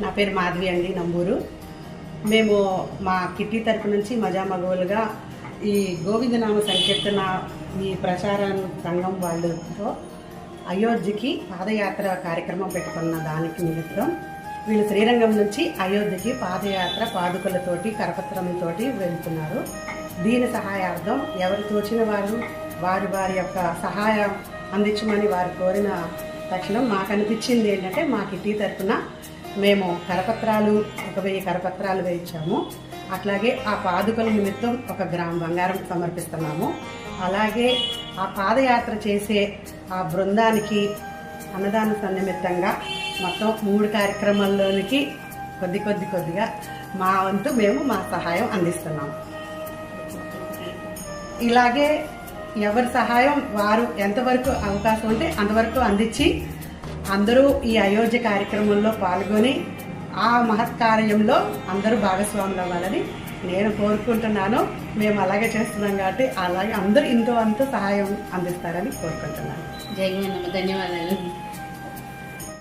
నా పేరు మాధవి అండి నంబూరు. మేము మా కిట్టి తరపు నుంచి మజా మగవులుగా ఈ గోవిందనామ సంకీర్తన ఈ ప్రచార సంఘం వాళ్ళతో అయోధ్యకి పాదయాత్ర కార్యక్రమం పెట్టుకున్న దానికి నిమిత్తం వీళ్ళు శ్రీరంగం నుంచి అయోధ్యకి పాదయాత్ర పాదుకలతోటి కరపత్రంతోటి వెళ్తున్నారు. దీని సహాయార్థం ఎవరు తోచిన వారు వారి వారి యొక్క సహాయం అందించమని వారు కోరిన తక్షణం మాకు అనిపించింది ఏంటంటే మా కిట్టి తరపున మేము కరపత్రాలు ఒక వెయ్యి కరపత్రాలు వేయించాము. అట్లాగే ఆ పాదుకల నిమిత్తం ఒక గ్రామ బంగారం సమర్పిస్తున్నాము. అలాగే ఆ పాదయాత్ర చేసే ఆ బృందానికి అన్నదాన సన్నిమిత్తంగా మొత్తం మూడు కార్యక్రమాల్లోనికి కొద్ది కొద్ది కొద్దిగా మా వంతు మేము మా సహాయం అందిస్తున్నాము ఇలాగే ఎవరి సహాయం వారు ఎంతవరకు అవకాశం ఉంటే అంతవరకు అందించి అందరూ ఈ అయోధ్య కార్యక్రమంలో పాల్గొని ఆ మహత్ కార్యంలో అందరూ భాగస్వాములు అవ్వాలని నేను కోరుకుంటున్నాను. మేము అలాగే చేస్తున్నాం కాబట్టి అలాగే అందరూ ఇంతో అంత సహాయం అందిస్తారని కోరుకుంటున్నాను. జై ధన్యవాదాలు.